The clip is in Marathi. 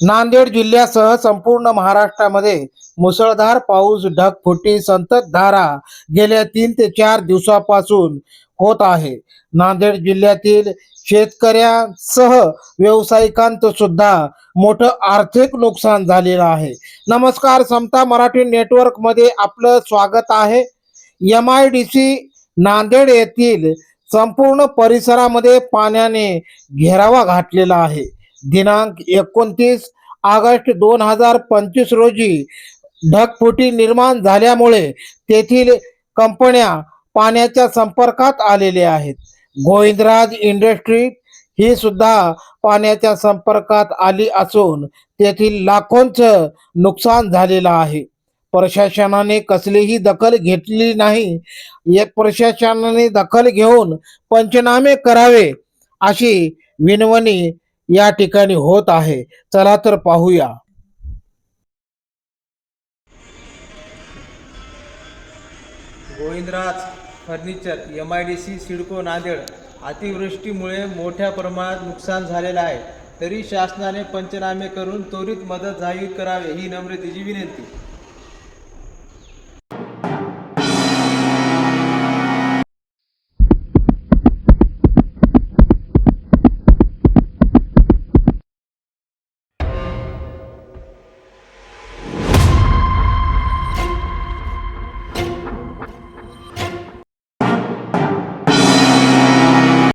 नांदेड जिल्ह्यासह संपूर्ण महाराष्ट्रामध्ये मुसळधार पाऊस ढगफुटी संततधारा गेल्या तीन ते चार दिवसापासून होत आहे. नांदेड जिल्ह्यातील शेतकऱ्यांसह व्यावसायिकांचं सुद्धा मोठं आर्थिक नुकसान झालेलं आहे. नमस्कार समता मराठी नेटवर्कमध्ये आपलं स्वागत आहे. M I D C Nanded येथील संपूर्ण परिसरामध्ये पाण्याने घेरावा घातलेला आहे. दिनांक एकोणतीस ऑगस्ट दोन हजार पंचवीस रोजी ढगफुटी निर्माण झाल्यामुळे तेथील कंपन्या पाण्याच्या संपर्कात आलेल्या आहेत. गोविंदराज इंडस्ट्री ही सुद्धा पाण्याच्या संपर्कात आली असून तेथील लाखोंचं नुकसान झालेलं आहे. प्रशासनाने कसलीही दखल घेतली नाही. एक प्रशासनाने दखल घेऊन पंचनामे करावे अशी विनवणी या ठिकाणी होत आहे. चला तर पाहूया. Govindraj furniture M I D C CIDCO Nanded अतिवृष्टीमुळे मोठ्या प्रमाणात नुकसान झालेलं आहे. तरी शासनाने पंचनामे करून त्वरित मदत जाहीर करावे ही नम्रतेची विनंती.